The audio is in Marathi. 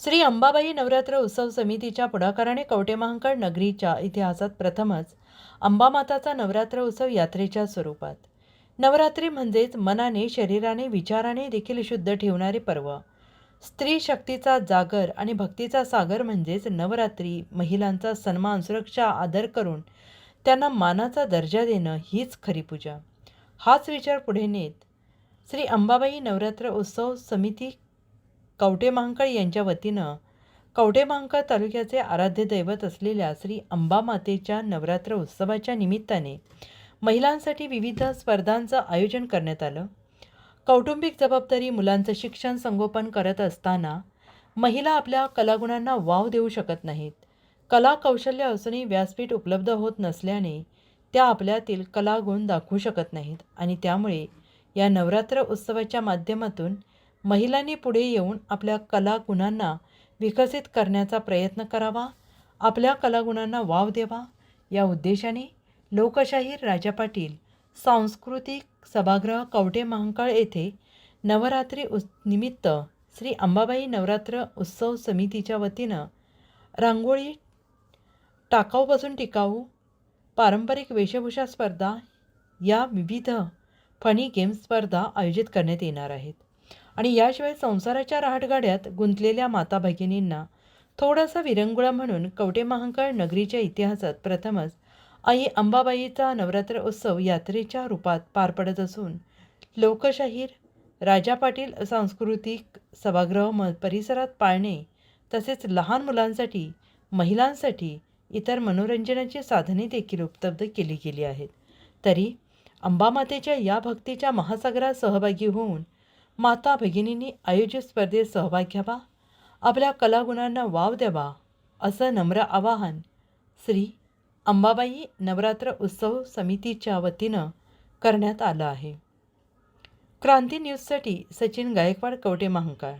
श्री अंबाबाई नवरात्र उत्सव समितीच्या पुढाकाराने कवटेमहांकाळ नगरीच्या इतिहासात प्रथमच अंबामाताचा नवरात्र उत्सव यात्रेच्या स्वरूपात. नवरात्री म्हणजेच मनाने शरीराने विचाराने देखील शुद्ध ठेवणारे पर्व. स्त्री शक्तीचा जागर आणि भक्तीचा सागर म्हणजेच नवरात्री महिलांचा सन्मान सुरक्षा आदर करून त्यांना मानाचा दर्जा देणं हीच खरी पूजा. हाच विचार पुढे नेत श्री अंबाबाई नवरात्र उत्सव समिती कवठे महांकाळ यांच्या वतीनं कवठे महांकाळ तालुक्याचे आराध्य दैवत असलेल्या श्री अंबामातेच्या नवरात्र उत्सवाच्या निमित्ताने महिलांसाठी विविध स्पर्धांचं आयोजन करण्यात आलं. कौटुंबिक जबाबदारी मुलांचं शिक्षण संगोपन करत असताना महिला आपल्या कलागुणांना वाव देऊ शकत नाहीत. कला कौशल्य असूनही व्यासपीठ उपलब्ध होत नसल्याने त्या आपल्यातील कलागुण दाखवू शकत नाहीत आणि त्यामुळे या नवरात्र उत्सवाच्या माध्यमातून महिलांनी पुढे येऊन आपल्या कलागुणांना विकसित करण्याचा प्रयत्न करावा आपल्या कलागुणांना वाव द्यावा या उद्देशाने लोकशाहीर राजा पाटील सांस्कृतिक सभागृह कवठे महांकाळ येथे नवरात्री उस निमित्त श्री अंबाबाई नवरात्र उत्सव समितीच्या वतीनं रांगोळी टाकाऊपासून टिकाऊ पारंपरिक वेशभूषा स्पर्धा या विविध फनी गेम स्पर्धा आयोजित करण्यात येणार आहेत. आणि याशिवाय संसाराच्या राहटगाड्यात गुंतलेल्या माता भगिनींना थोडासा विरंगुळा म्हणून कवटे महांकाळ नगरीच्या इतिहासात प्रथमच आई अंबाबाईचा नवरात्र उत्सव यात्रेच्या रूपात पार पडत असून लोकशाहीर राजा पाटील सांस्कृतिक सभागृह म परिसरात पाळणे तसेच लहान मुलांसाठी महिलांसाठी इतर मनोरंजनाची साधने देखील उपलब्ध केली गेली आहेत. तरी अंबामातेच्या या भक्तीच्या महासागरात सहभागी होऊन माता भगिनींनी आयोजित स्पर्धेत सहभाग घ्यावा. आपल्या कलागुणांना वाव द्यावा असं नम्र आवाहन श्री अंबाबाई नवरात्र उत्सव समितीच्या वतीनं करण्यात आलं आहे. क्रांती न्यूजसाठी सचिन गायकवाड कवटे महांकाळ